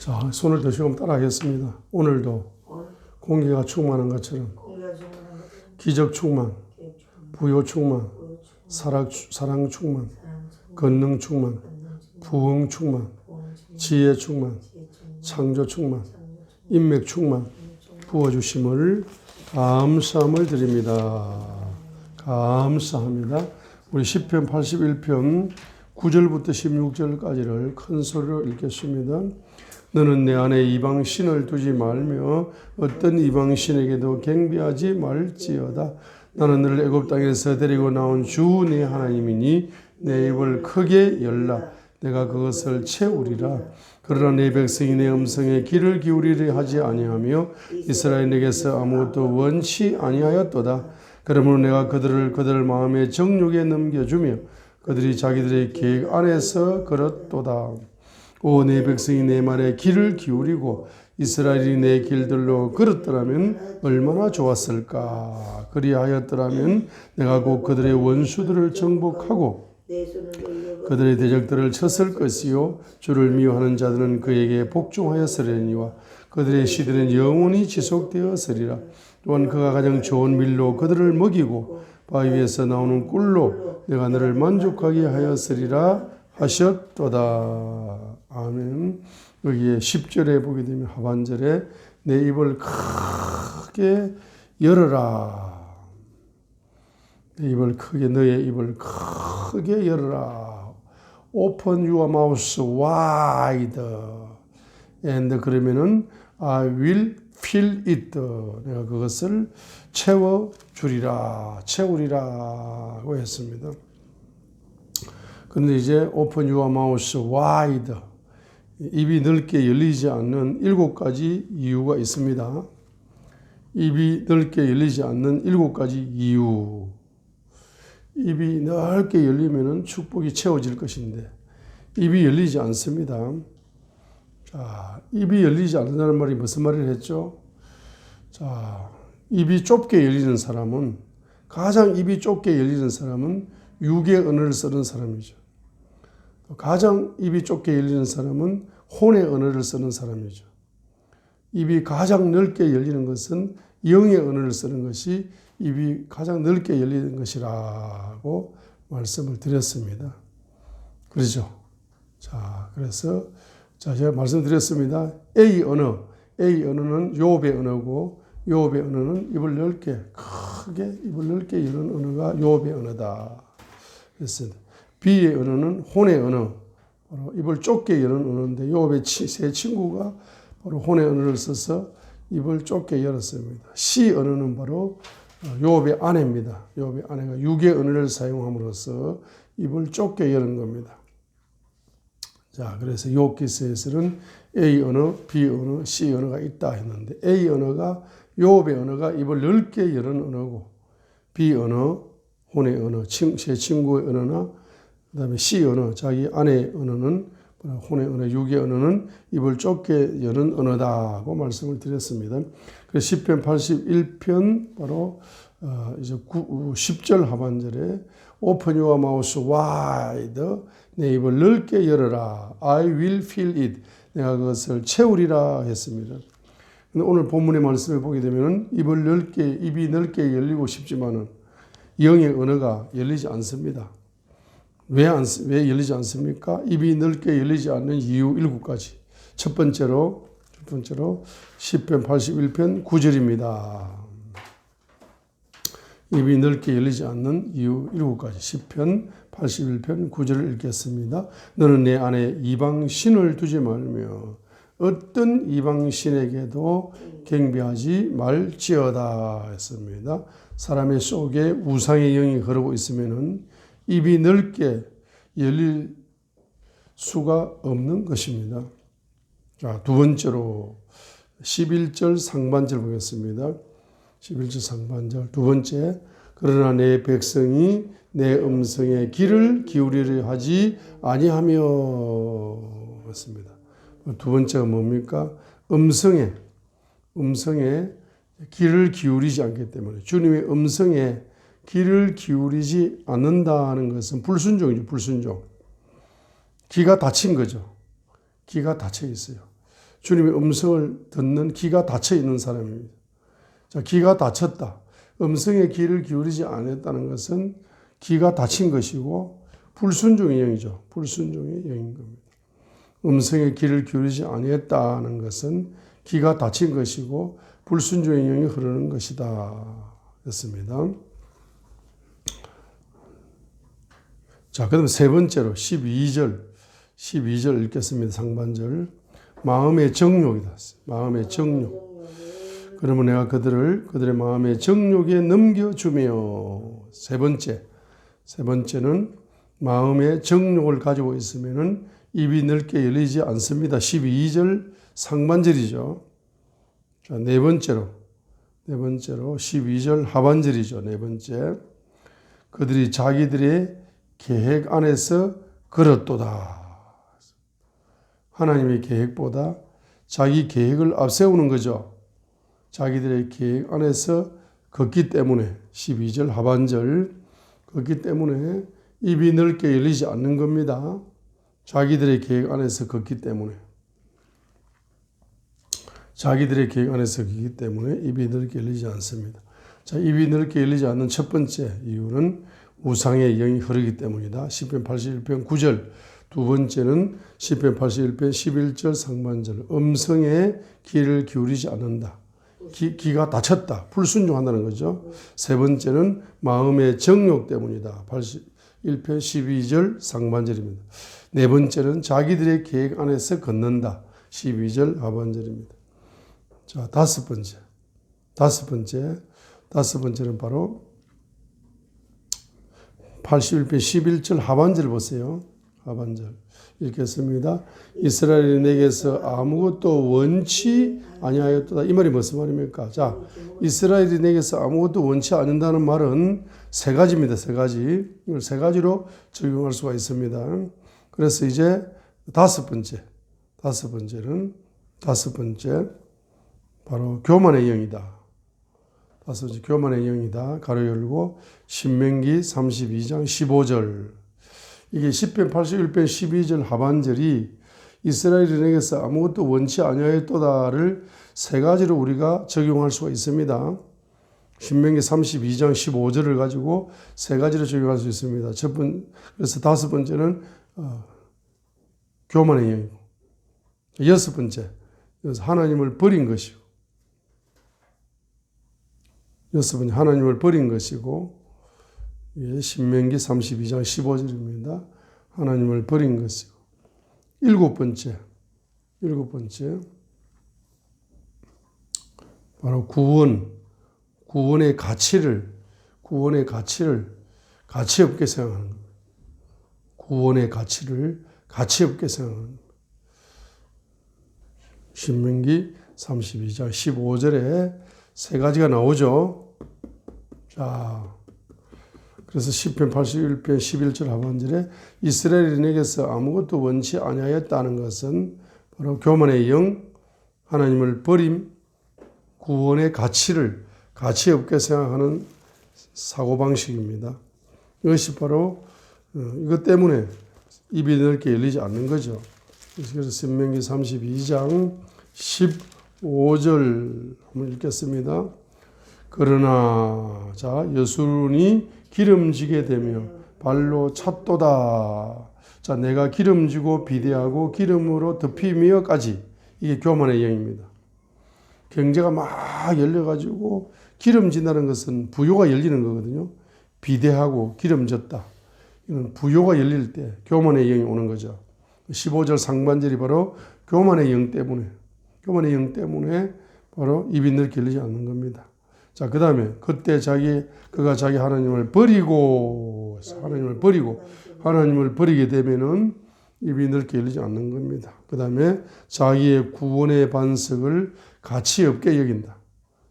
자, 손을 드시고 따라하겠습니다. 오늘도 오늘 공기가 충만한 것처럼 기적 충만, 부요 충만, 사랑, 사랑 충만, 권능 충만, 부흥 충만, 지혜 충만, 창조 충만 인맥 충만, 부어주심을 감사함을 드립니다. 감사합니다. 우리 10편 81편 9절부터 16절까지를 큰 소리로 읽겠습니다. 너는 내 안에 이방 신을 두지 말며 어떤 이방 신에게도 경배하지 말지어다. 나는 너를 애굽 땅에서 데리고 나온 주 내 하나님이니 내 입을 크게 열라. 내가 그것을 채우리라. 그러나 내 백성이 내 음성에 귀를 기울이려 하지 아니하며 이스라엘에게서 아무것도 원치 아니하였도다. 그러므로 내가 그들을 그들 마음의 정욕에 넘겨주며 그들이 자기들의 계획 안에서 걸었도다. 오 내 백성이 내 말에 귀를 기울이고 이스라엘이 내 길들로 걸었더라면 얼마나 좋았을까. 그리하였더라면 내가 곧 그들의 원수들을 정복하고 그들의 대적들을 쳤을 것이요 주를 미워하는 자들은 그에게 복종하였으려니와 그들의 시들은 영원히 지속되었으리라 또한 그가 가장 좋은 밀로 그들을 먹이고 바위 위에서 나오는 꿀로 내가 너를 만족하게 하였으리라 하셨도다 아멘 여기에 10절에 보게 되면 하반절에 내 입을 크게 열어라 내 입을 크게 너의 입을 크게 열어라. Open your mouth wide. And 그러면은 I will fill it. 내가 그것을 채워 주리라. 채우리라고 했습니다. 근데 이제 open your mouth wide. 입이 넓게 열리지 않는 일곱 가지 이유가 있습니다. 입이 넓게 열리지 않는 일곱 가지 이유. 입이 넓게 열리면은 축복이 채워질 것인데 입이 열리지 않습니다. 자, 입이 열리지 않는다는 말이 무슨 말을 했죠? 자, 입이 좁게 열리는 사람은 가장 입이 좁게 열리는 사람은 육의 언어를 쓰는 사람이죠. 또 가장 입이 좁게 열리는 사람은 혼의 언어를 쓰는 사람이죠. 입이 가장 넓게 열리는 것은 영의 언어를 쓰는 것이 입이 가장 넓게 열리는 것이라고 말씀을 드렸습니다. 그렇죠? 자, 그래서 자, 제가 말씀드렸습니다. A 언어, A 언어는 요업의 언어고 요업의 언어는 입을 넓게 크게 입을 넓게 여는 언어가 요업의 언어다. 그랬습니다. B의 언어는 혼의 언어, 바로 입을 좁게 여는 언어인데 요업의 세 친구가 바로 혼의 언어를 써서 입을 좁게 열었습니다. C 언어는 바로 요업의 아내입니다. 요업의 아내가 육의 언어를 사용함으로써 입을 좁게 여는 겁니다. 자, 그래서 욥기서에서는 A 언어, B 언어, C 언어가 있다 했는데 A 언어가 요업의 언어가 입을 넓게 여는 언어고 B 언어, 혼의 언어, 제 친구의 언어나 그 다음에 C 언어, 자기 아내의 언어는 혼의 언어, 육의 언어는 입을 좁게 여는 언어다고 말씀을 드렸습니다. 그래서 10편 81편 바로 어 이제 9, 10절 하반절에 Open your mouth wide 내 입을 넓게 열어라 I will fill it 내가 그것을 채우리라 했습니다. 오늘 본문의 말씀을 보게 되면 입을 넓게 입이 넓게 열리고 싶지만은 영의 언어가 열리지 않습니다. 왜, 안, 왜 열리지 않습니까? 입이 넓게 열리지 않는 이유 일곱 가지. 첫 번째로, 첫 번째로 10편 81편 9절입니다. 입이 넓게 열리지 않는 이유 일곱 가지. 10편 81편 9절을 읽겠습니다. 너는 내 안에 이방 신을 두지 말며 어떤 이방 신에게도 경배하지 말지어다 했습니다. 사람의 속에 우상의 영이 흐르고 있으면은 입이 넓게 열릴 수가 없는 것입니다. 자, 두 번째로 11절 상반절 보겠습니다. 11절 상반절 두 번째 그러나 내 백성이 내 음성에 귀를 기울이려 하지 아니하며 했습니다. 두 번째가 뭡니까? 음성에 음성에 귀를 기울이지 않기 때문에 주님의 음성에 귀를 기울이지 않는다는 것은 불순종이죠, 불순종. 귀가 닫힌 거죠. 귀가 닫혀 있어요. 주님의 음성을 듣는 귀가 닫혀 있는 사람입니다. 자, 귀가 닫혔다. 음성에 귀를 기울이지 않았다는 것은 귀가 닫힌 것이고 불순종의 영이죠. 불순종의 영인 겁니다. 음성에 귀를 기울이지 아니했다는 것은 귀가 닫힌 것이고 불순종의 영이 흐르는 것이다. 였습니다. 자, 그 다음 세 번째로 12절 12절 읽겠습니다. 상반절. 마음의 정욕이다. 마음의 정욕. 그러면 내가 그들을 그들의 마음의 정욕에 넘겨주며 세 번째 세 번째는 마음의 정욕을 가지고 있으면은 입이 넓게 열리지 않습니다. 12절 상반절이죠. 자, 네 번째로 네 번째로 12절 하반절이죠. 네 번째 그들이 자기들의 계획 안에서 걸었도다. 하나님의 계획보다 자기 계획을 앞세우는 거죠. 자기들의 계획 안에서 걷기 때문에 12절 하반절 걷기 때문에 입이 넓게 열리지 않는 겁니다. 자기들의 계획 안에서 걷기 때문에 자기들의 계획 안에서 걷기 때문에 입이 넓게 열리지 않습니다. 자, 입이 넓게 열리지 않는 첫 번째 이유는 우상의 영이 흐르기 때문이다. 10편 81편 9절 두 번째는 10편 81편 11절 상반절 음성에 귀를 기울이지 않는다. 기, 귀가 닫혔다. 불순종한다는 거죠. 세 번째는 마음의 정욕 때문이다. 81편 12절 상반절입니다. 네 번째는 자기들의 계획 안에서 걷는다. 12절 하반절입니다. 자, 다섯 번째. 다섯 번째. 다섯 번째는 바로 81편 11절 하반절 보세요. 하반절. 읽겠습니다. 이스라엘이 내게서 아무것도 원치 아니하였도다. 이 말이 무슨 말입니까? 자, 이스라엘이 내게서 아무것도 원치 않는다는 말은 세 가지입니다. 세 가지. 이걸 세 가지로 적용할 수가 있습니다. 그래서 이제 다섯 번째. 다섯 번째는 다섯 번째 바로 교만의 영이다. 다섯 번째 교만의 영이다. 가로 열고 신명기 32장 15절 이게 10편 81편 12절 하반절이 이스라엘인에게서 아무것도 원치 아니하였도다를 세 가지로 우리가 적용할 수가 있습니다. 신명기 32장 15절을 가지고 세 가지로 적용할 수 있습니다. 첫 번, 그래서 다섯 번째는 어, 교만의 영이고 여섯 번째 그래서 하나님을 버린 것이고 여섯 번째 하나님을 버린 것이고 예, 신명기 32장 15절입니다. 하나님을 버린 것이고 일곱 번째 일곱 번째 바로 구원 구원의 가치를 구원의 가치를 가치 없게 생각하는 겁니다. 구원의 가치를 가치 없게 생각하는 겁니다. 신명기 32장 15절에 세 가지가 나오죠. 자, 그래서 10편 81편 11절 하반절에 이스라엘인에게서 아무것도 원치 아니하였다는 것은 바로 교만의 영, 하나님을 버림, 구원의 가치를 가치 없게 생각하는 사고방식입니다. 이것이 바로 어, 이것 때문에 입이 넓게 열리지 않는 거죠. 그래서 신명기 32장 15절 한번 읽겠습니다. 그러나 자 여순이 기름지게 되며 발로 찼도다. 자 내가 기름지고 비대하고 기름으로 덮이며까지 이게 교만의 영입니다. 경제가 막 열려가지고 기름진다는 것은 부요가 열리는 거거든요. 비대하고 기름졌다. 이건 부요가 열릴 때 교만의 영이 오는 거죠. 15절 상반절이 바로 교만의 영 때문에 교만의 영 때문에 바로 입이 넓게 열리지 않는 겁니다. 자, 그 다음에 그때 자기 그가 자기 하나님을 버리고 하나님을 버리고 하나님을 버리게 되면은 입이 넓게 열리지 않는 겁니다. 그 다음에 자기의 구원의 반석을 가치 없게 여긴다.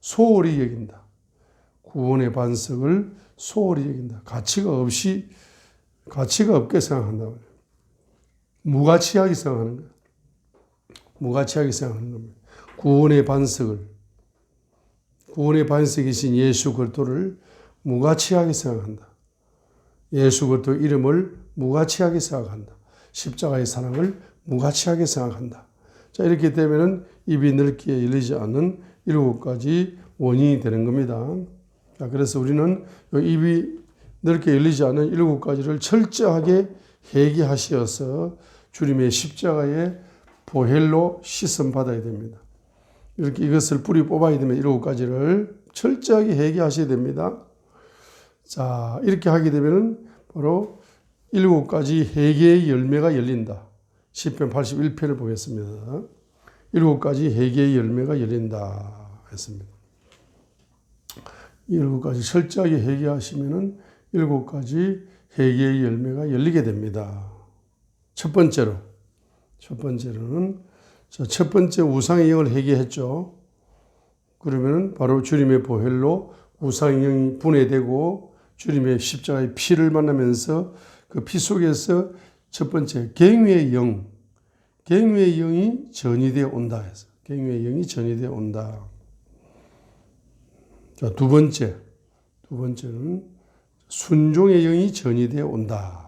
소홀히 여긴다. 구원의 반석을 소홀히 여긴다. 가치가 없이 가치가 없게 생각한다. 무가치하게 생각하는 거예요. 무가치하게 생각하는 겁니다. 구원의 반석을 구원의 반석이신 예수 그리스도를 무가치하게 생각한다. 예수 그리스도 이름을 무가치하게 생각한다. 십자가의 사랑을 무가치하게 생각한다. 자, 이렇게 되면은 입이 넓게 열리지 않는 일곱 가지 원인이 되는 겁니다. 자, 그래서 우리는 요 입이 넓게 열리지 않는 일곱 가지를 철저하게 회개하시어서 주님의 십자가의 보혈로 씻음 받아야 됩니다. 이렇게 이것을 뿌리 뽑아야 되면 일곱 가지를 철저하게 회개하셔야 됩니다. 자, 이렇게 하게 되면은 바로 일곱 가지 회개의 열매가 열린다. 시편 81편을 보겠습니다. 일곱 가지 회개의 열매가 열린다 했습니다. 일곱 가지 철저하게 회개하시면은 일곱 가지 회개의 열매가 열리게 됩니다. 첫 번째로 첫 번째로는 자, 첫 번째 우상의 영을 회개했죠. 그러면은 바로 주님의 보혈로 우상의 영이 분해되고 주님의 십자가의 피를 만나면서 그 피 속에서 첫 번째 갱유의 영, 갱유의 영이 전이되어 온다 해서 갱유의 영이 전이되어 온다. 자, 두 번째, 두 번째는 순종의 영이 전이되어 온다.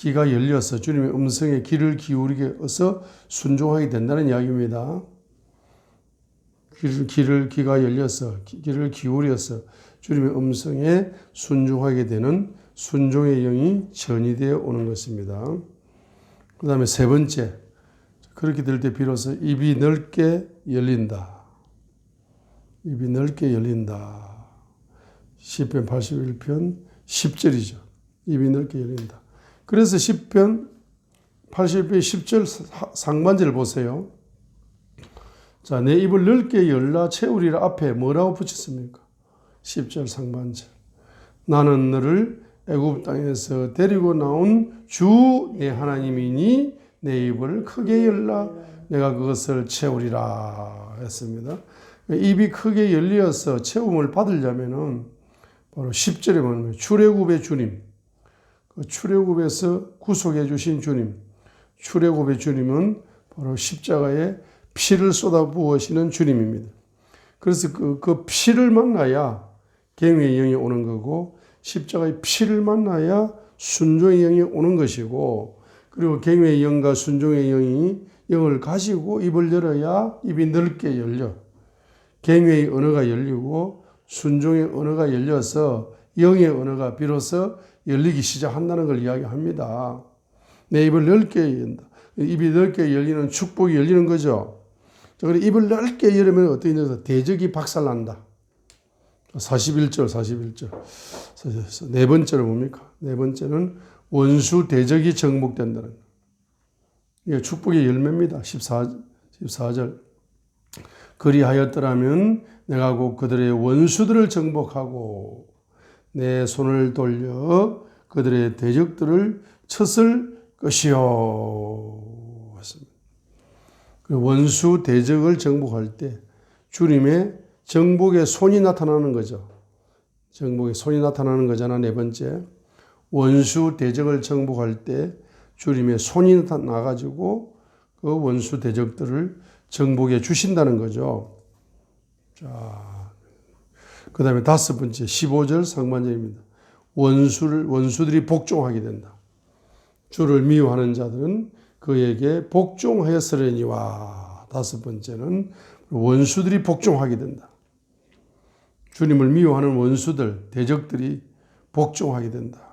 귀가 열려서 주님의 음성에 귀를 기울이게 해서 순종하게 된다는 이야기입니다. 귀를, 귀를 귀가 열려서 귀를 기울여서 주님의 음성에 순종하게 되는 순종의 영이 전이되어 오는 것입니다. 그 다음에 세 번째, 그렇게 될 때 비로소 입이 넓게 열린다. 입이 넓게 열린다. 시편 81편 10절이죠. 입이 넓게 열린다. 그래서 시편 81편 10절 상반절을 보세요. 자, 내 입을 넓게 열라 채우리라 앞에 뭐라고 붙였습니까? 10절 상반절. 나는 너를 애굽 땅에서 데리고 나온 주 내 하나님이니 내 입을 크게 열라 내가 그것을 채우리라 했습니다. 입이 크게 열려서 채움을 받으려면은 바로 10절에 보면 출애굽의 주님, 그 출애굽에서 구속해 주신 주님, 출애굽의 주님은 바로 십자가에 피를 쏟아 부으시는 주님입니다. 그래서 그, 그 피를 만나야 갱의 영이 오는 거고 십자가의 피를 만나야 순종의 영이 오는 것이고 그리고 갱의 영과 순종의 영이 영을 가지고 입을 열어야 입이 넓게 열려 갱의 언어가 열리고 순종의 언어가 열려서 영의 언어가 비로소 열리기 시작한다는 걸 이야기합니다. 내 입을 넓게 연다. 입이 넓게 열리는 축복이 열리는 거죠. 자, 그래 입을 넓게 열으면 어떻게 되냐 대적이 박살난다. 41절, 41절. 네 번째는 뭡니까? 네 번째는 원수 대적이 정복된다는 이게 축복의 열매입니다. 14, 14절. 그리하였더라면 내가 곧 그들의 원수들을 정복하고 내 손을 돌려 그들의 대적들을 쳤을 것이요. 했습니다. 원수 대적을 정복할 때 주님의 정복의 손이 나타나는 거죠. 정복의 손이 나타나는 거잖아. 네 번째. 원수 대적을 정복할 때 주님의 손이 나가지고 그 원수 대적들을 정복해 주신다는 거죠. 자, 그 다음에 다섯 번째, 15절 상반절입니다. 원수를, 원수들이 복종하게 된다. 주를 미워하는 자들은 그에게 복종하였으려니와 다섯 번째는 원수들이 복종하게 된다. 주님을 미워하는 원수들, 대적들이 복종하게 된다.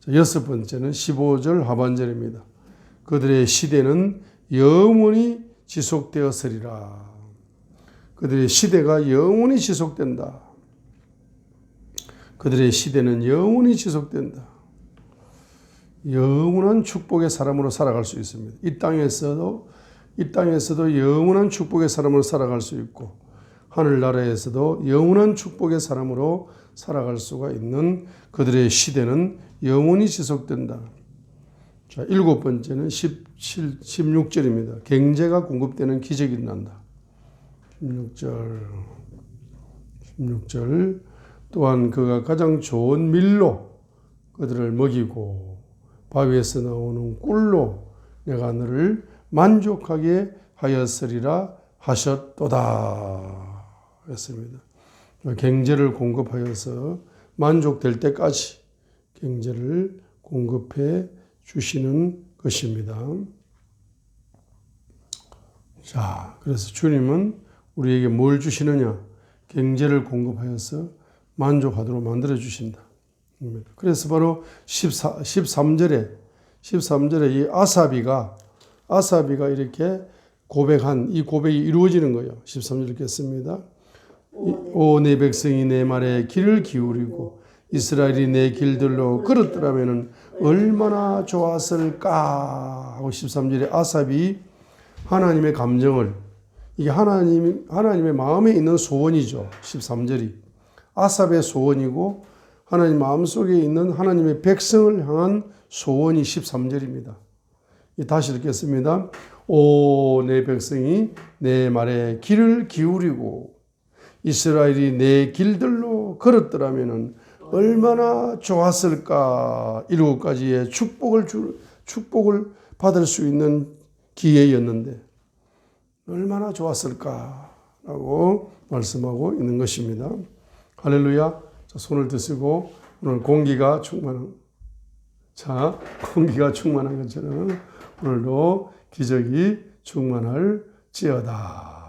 자, 여섯 번째는 15절 하반절입니다. 그들의 시대는 영원히 지속되었으리라. 그들의 시대가 영원히 지속된다. 그들의 시대는 영원히 지속된다. 영원한 축복의 사람으로 살아갈 수 있습니다. 이 땅에서도 이 땅에서도 영원한 축복의 사람으로 살아갈 수 있고 하늘나라에서도 영원한 축복의 사람으로 살아갈 수가 있는 그들의 시대는 영원히 지속된다. 자, 일곱 번째는 17, 16절입니다. 경제가 공급되는 기적이 난다. 16절. 16절. 또한 그가 가장 좋은 밀로 그들을 먹이고 바위에서 나오는 꿀로 내가 너를 만족하게 하였으리라 하셨도다. 했습니다. 경제를 공급하여서 만족될 때까지 경제를 공급해 주시는 것입니다. 자, 그래서 주님은 우리에게 뭘 주시느냐? 경제를 공급하여서 만족하도록 만들어 주신다. 그래서 바로 14, 13절에 13절에 이 아사비가 아사비가 이렇게 고백한 이 고백이 이루어지는 거예요. 13절 읽겠습니다. 오 내 백성이 내 말에 귀를 기울이고 이스라엘이 내 길들로 걸었더라면 얼마나 좋았을까 하고 13절에 아삽이 하나님의 감정을 이게 하나님 하나님의 마음에 있는 소원이죠. 13절이 아삽의 소원이고 하나님 마음속에 있는 하나님의 백성을 향한 소원이 13절입니다. 다시 읽겠습니다. 오, 내 백성이 내 말에 귀를 기울이고 이스라엘이 내 길들로 걸었더라면 얼마나 좋았을까. 일곱가지의 축복을 주, 축복을 받을 수 있는 기회였는데 얼마나 좋았을까라고 말씀하고 있는 것입니다. 할렐루야. 자, 손을 드시고 오늘 공기가 충만한 자, 공기가 충만한 것처럼 오늘도 기적이 충만할지어다.